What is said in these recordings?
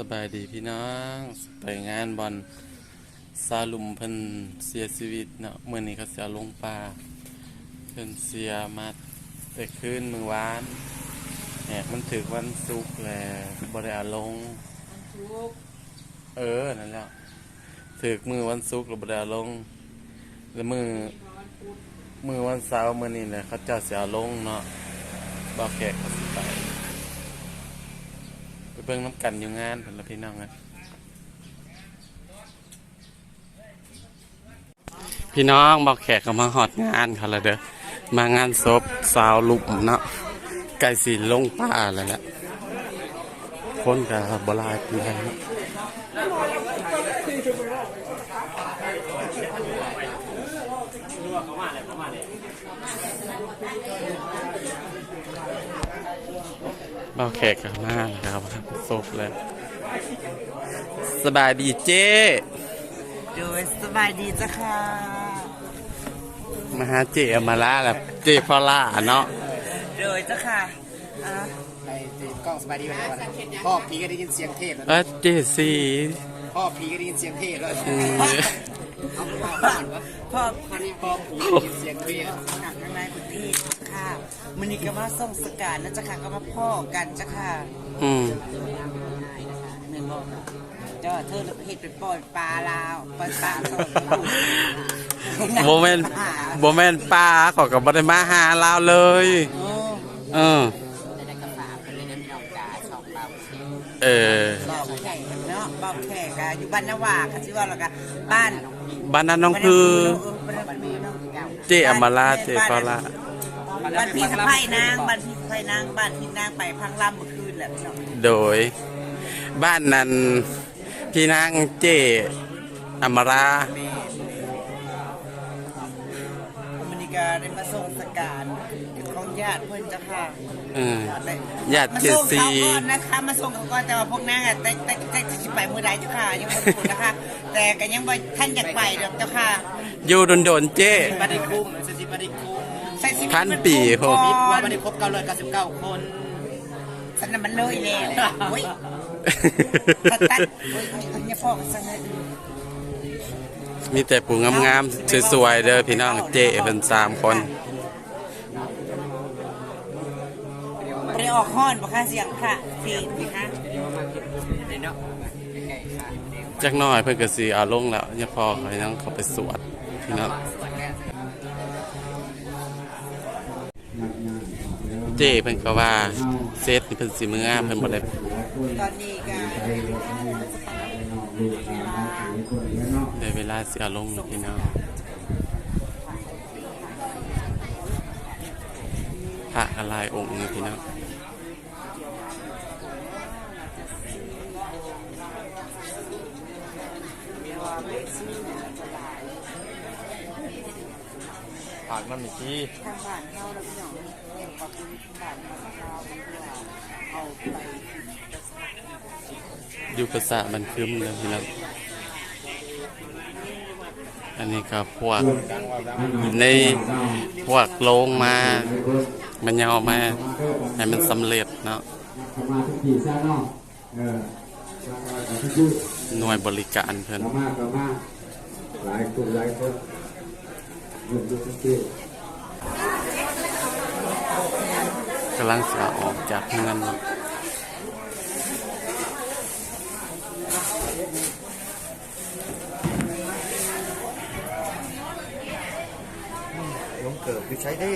สบายดีพี่น้อง ไปงานบอลซาลุมเพิ่นเสียชีวิตเนาะเมื่อนี้เขาเสียลงป่าเพิ่นเสียมาแต่คืนมื้อวานแหกมันถึกวันศุกร์แล้วบ่ได้เอาลง เออ นั่นแหละถึกมือวันศุกร์แล้วบ่ได้เอาลง แล้วมือมือวันเสาร์มื้อนี้แหละเขาเจ้าเสียลงเนาะบ่แขกเขาสิไปไปเบิ่งน้ำกันอยู่งานเพิ่นละพี่น้องนะพี่น้องบอกแขกก็มาหอดงานเขาและเด้อมางานศพสาวลุมเนาะไก่สีลงป่าแล้วแหละคนกับบลายปีแล้วเนาะบอกแขกมาแล้วครับ ศพแล้วสบายดีเจ้โดยสบายดีจ้ะค่ะ มาหาเจอมาล่าแล้วเจพอล่าเนาะโดยจ้ะค่ะอะไปติดกล้องสบายดีวันวันพ่อพีก็ได้ยินเสียงเทศแล้วเออเจสีพ่อพีก็ได้ยินเสียงเทศแล้วอืมเอาพ่อก่อนวะพ่อตอนนี้พ่อพีได้ยินเสียงเทศหนักนายประเทศค่ะมันนี่ก็มาส่งสการนะจ้ะค่ะก็มาพ่อกันจ้ะค่ะ อืมเงินบอก เจ้าเธอเห็ดเป็นปล่อยปลาลาวปล่อยปลาสดโมเมนโมเมนป้าเขอกับบริมาหาเราเลยโอ้เออได้กระฝากเป็นน้ำนองกาสองเบาเออเบาแขกเนาะเบาแขกอะอยู่บ้านนาวาค่ะชื่อว่าอะไรกันบ้านบ้านนั้นน้องคือบ้านพี่น้องเก่าเจอมาลาเจพอล่าบ้านพี่สะพ้ายนางบ้านพี่สะพ้ายนางบ้านพี่นางไปพังล่ำเมื่อคืนแหละพี่น้องโดย บ้านนั้น พี่นางเจอมรามันนี่ก็ได้มาส่งสการของญาติเพื่อนจ้ะค่ะเออญาติมาเจส่งสีเขาก่อนนะคะมาส่งเขาก่อนแต่ว่าพวกนางอะแต่แต่แต่จะไปเมื่อใดเจ้าค่ะยังไม่รู้นะคะ แต่ก็ยังบ่ท่านอยากไปดอกเจ้าค่ะอยู่โดนโดนๆเจบัดดี้คุ้มสถิบัดดี้คุ้มใส่ชีวิตพันปีโหก่มีอว่านบัดดี้ครบเก้าร้อยเก้าสิบเก้าคน ฉันน่ะมันเลยแล้วโอ้ยตัดตัดโอ้ยโอ้ยโอ้ยเนี่ยพ่อก็สั่งเลยมีแต่ปูงามๆสวยๆเด้อพี่น้องเจเป็นสามคนไม่ได้ออกห้อนบ่ค่ะเสียงค่ะเสียงนะคะเดี๋ยวเนาะใกล้ๆค่ะจักหน่อยเพิ่นก็สิเอาลงแล้วอย่าพอให้น้องเขาไปสวดพี่น้อง เจเพิ่นก็ว่าเซตนี่เพิ่นสิมือเพิ่นบ่ได้ตอนนี้ก็ได้เวลาสิเอาลงพี่น้องพระอะไรองค์นี่พี่น้องผ่านมาเมื่อกี้ทางบ้านเฮาแล้วพี่น้อง เนี่ยปรับปรุงบ้านเฮามันก็เอาไปอยู่ภาษามันคืมแล้วพี่น้องอันนี้ก็พวกในพวกโลงมา มันยังเออกมา ให้มันสำเร็จเนาะหน่วยบริการเพิ่นหลายคนหลายคน กที่กำลังจะออกจากเงินเนาะลงเกิดคือใช้ได้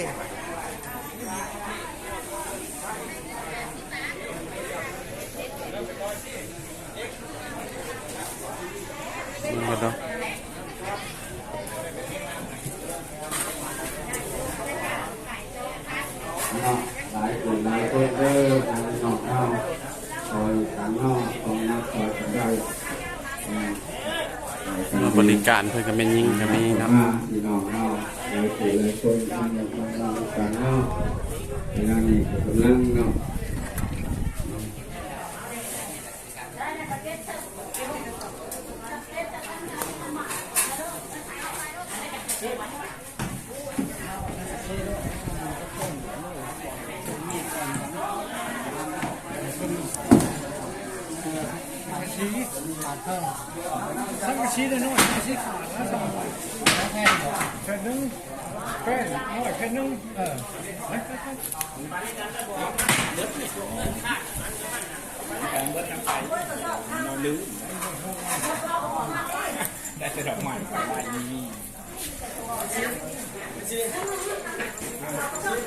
นี่ก็เนาะ เนาะหลายคนหลายคน เด้อทางนองเนาคอยทางนอกของนักคอยกันได้บริการเพิ่นก็ไม่นยิ่งก็มีเนาะมาพี่น้องเนาเลายคนหลายคนทางนอกของเรากันเนาเวลานี้กำลังเนาะ ชีขาดเพิ่มสังกะชีได้น้อยสังกะชีขาดแล้วสองแผ่นแผ่นหนึ่งแผ่น้อยแผ่นึงเออไปไปไป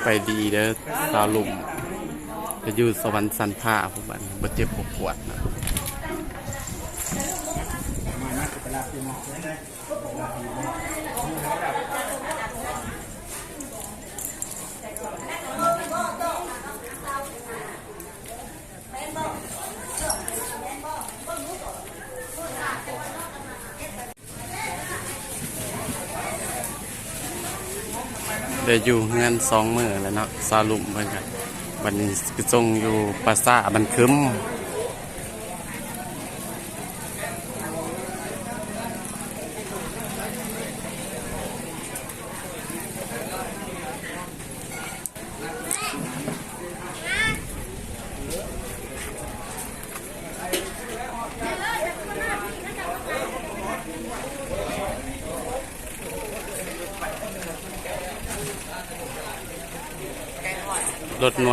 ไปดีเด้อสาวลุมจะอยู่สวรรค์สันผ้าพวกมันบ่เจ็บปวดนะ เดี๋ยวอยู่เงินสองมือแล้วเนาะซาลุมเพิ่นกันวันนี้คือทรงอยู่ปราสาทบันคึม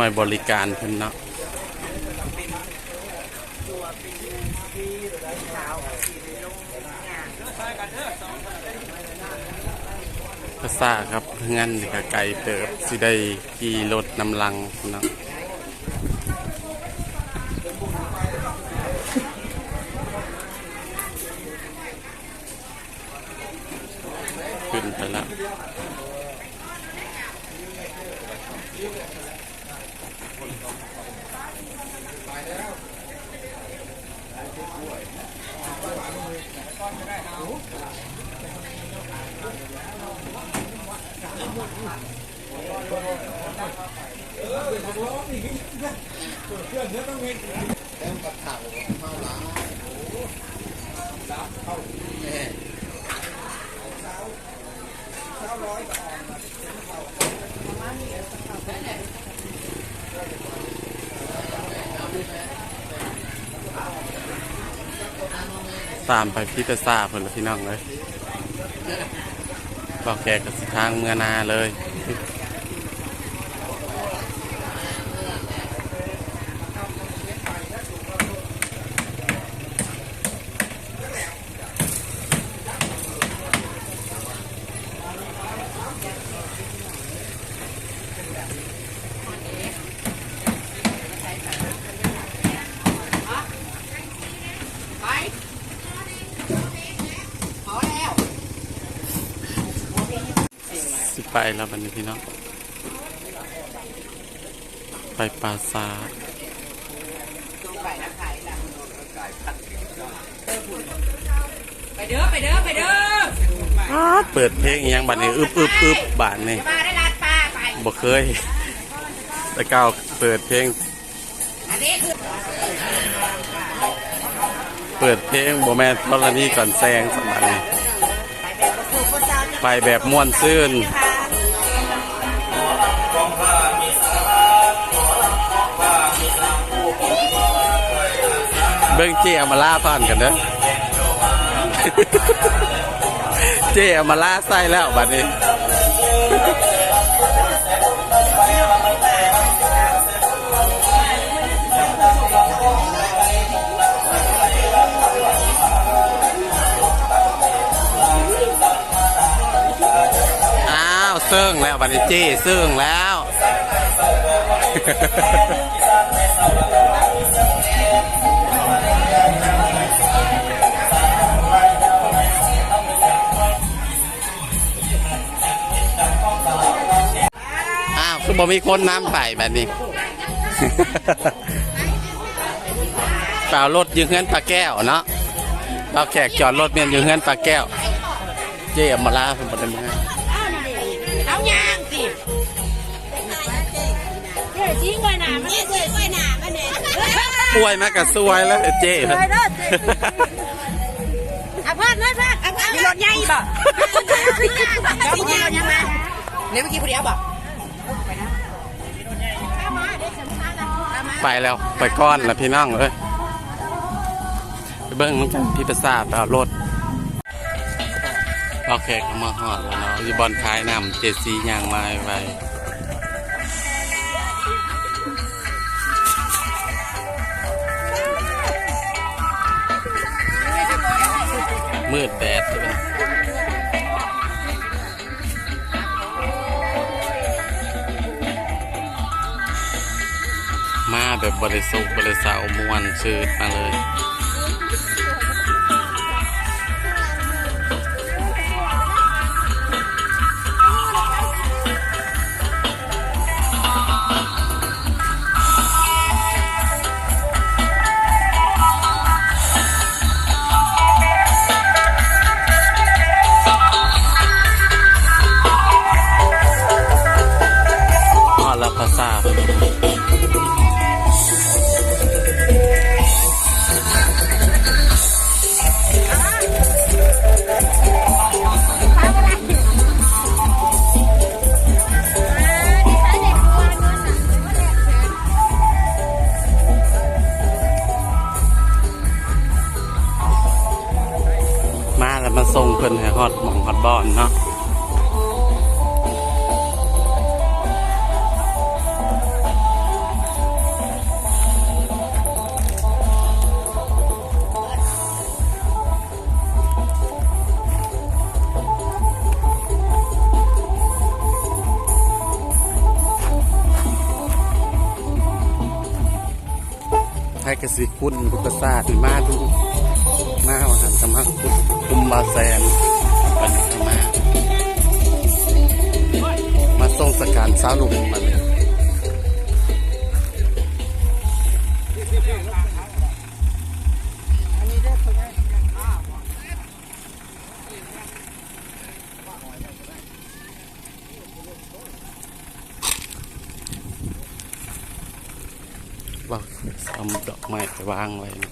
วยบริการเพิ่นเนาะภาษาครับงั้นก็ไกลเติบสิได้ขี่รถนำลังเนาะ ตามไปพิตาซาเพิ่นละพี่น้องเลยบอกแกกับสิทางเมือนาเลย ไปแล้ววันนี้พี่น้อง ไปปราสาทไปเด้อไปเด้อไปเด้ออ้าเปิดเพลงอิหยังบัดนี้อึบอึบอึบบาดนี่มาได้ลาดป้าไปบ่เคยแต่ก้าวเปิดเพลงอันนี้คือเปิดเพลงบ่แม่นธรณีก่อนแซงสมัยนี้ไปแบบประสูติประสาวไปแบบม่วนซื่น เบิ่งเจเอามาล่าผ่านกันเด้อเจเอามาล่าใส่แล้วบัดนี้อ้าวซิ่งแล้วบัดนี้เจเซิ่งแล้ว บ่มีคนน้ำไปแบบนี้ เปล่ารถยืงเงินปลาแก้วเนาะเราแขกจอดรถเมียนยืงเงินปลาแก้ว เจ๊มาลาเป็นประเด็นมาเอายางสิเฮ้ยจริงไว้หนามันเฮ้ยไว้หนามันเนี่ยป่วยมากับสวยแล้วเจ๊สวยเด้อเจ๊อะเพื่อนเพื่อนเพื่อนอะเพื่อนมีรถใหญ่บ่สิยางสิยางยังไงเนี่ยเมื่อกี้ผู้เดียวบ่ ไปแล้วไปก้อนแล้วพี่น้องเอ้ยเบิ้งน้ำกันที่ประสาทเอารถโอเคก็มาหอดแล้วเนาะบอลคายนำเจดซียางมาไว้มืดแดด มาแบบบริสุทธิ์บริสาวมวนชืดมาเลยอแล้วภาษาทมา สิคุณพุทธศาสตร์มาดูมาว่าหันสมาคุคุมบาแซนปันธรรมามาส่งสการสาวลุงมาเลยางไว้นะ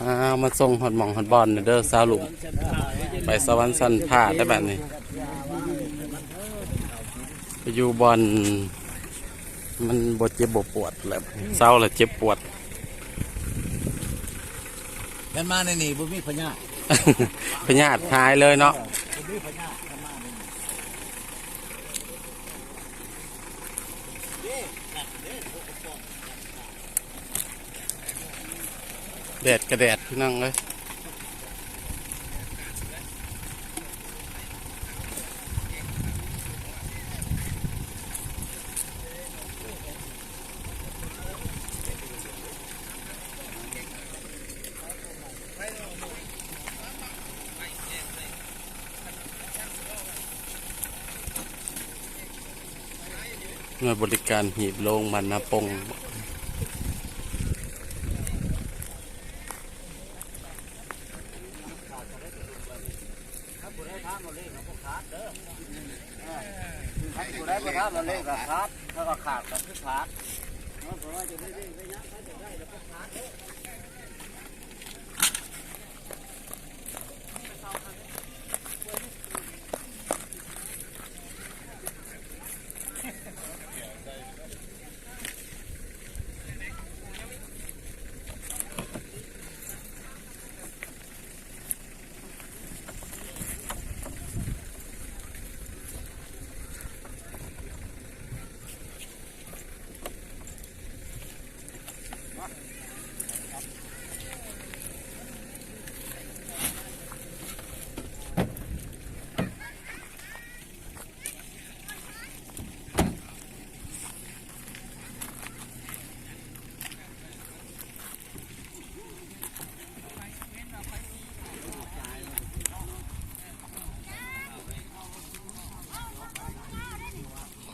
อ้ามาส่งหอดหมองหอดบอลเด้อสาวลุงไปสวรรค์สันผ่าได้แบบนี้ไปอยู่บอลมันบดเจ็บบปวดแล้วเศร้าแล้วเจ็บปวดเดินมาในนี่บุมีพญา พญาติหายเลยเนาะแดดกระแดดพี่น้องเลย วยบริการหีบโลงมันนาปงให้กูได้ประทับเราเล่นกับครับแล้วก็ขาดกับที่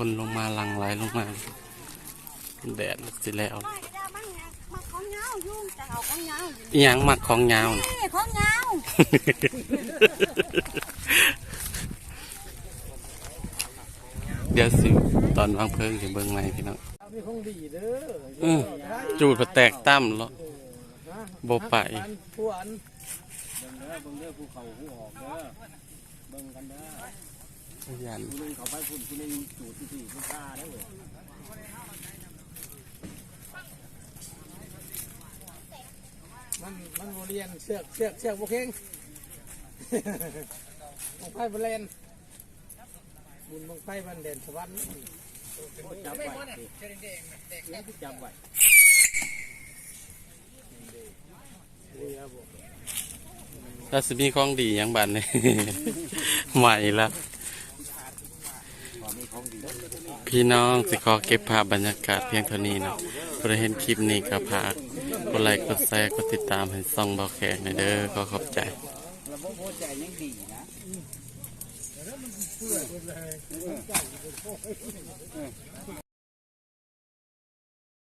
คนลงมาหลังไหลลงมา แดดสิแล้วมาของเงายุ่งแต่เอาของเงาอยู่อิหยังมักของยาวน่ะนี่ของเงาเดี๋ยวสิตอนวางเพลิงจะเบิ่งไหมพี่น้องมีของดีเด้ออื้อจูดพอแตกตั้มแล้วบ่ไปผู้อันเบิ่งเด้อเบิ่งเด้อภูเขาภูออกเด้อเบิ่งกันเด้อข ยันผู้นึงเขาไปพุ่นผู้นึงจูดที่สี่ผู้ฆ่าได้เว้ยมันมันโมเรียนเสือกเสือกเสือกโบเข่งบังไฟบรเลนบุญบังไฟบันเด่นสวรรค์จับไว้นี่ที่จับไว้เรียบแล้วสิมีของดีหยังบัดนี่ใหม่ละพอมีของดี พี่น้องสิขอเก็บภาพบรรยากาศเพียงเท่านี้เนาะบริเห็นคลิปนี้ก็พากกดไลค์กดแชร์กดติดตามให้ซ่องเบาแขกหน่อยเด้อก็ขอบใจร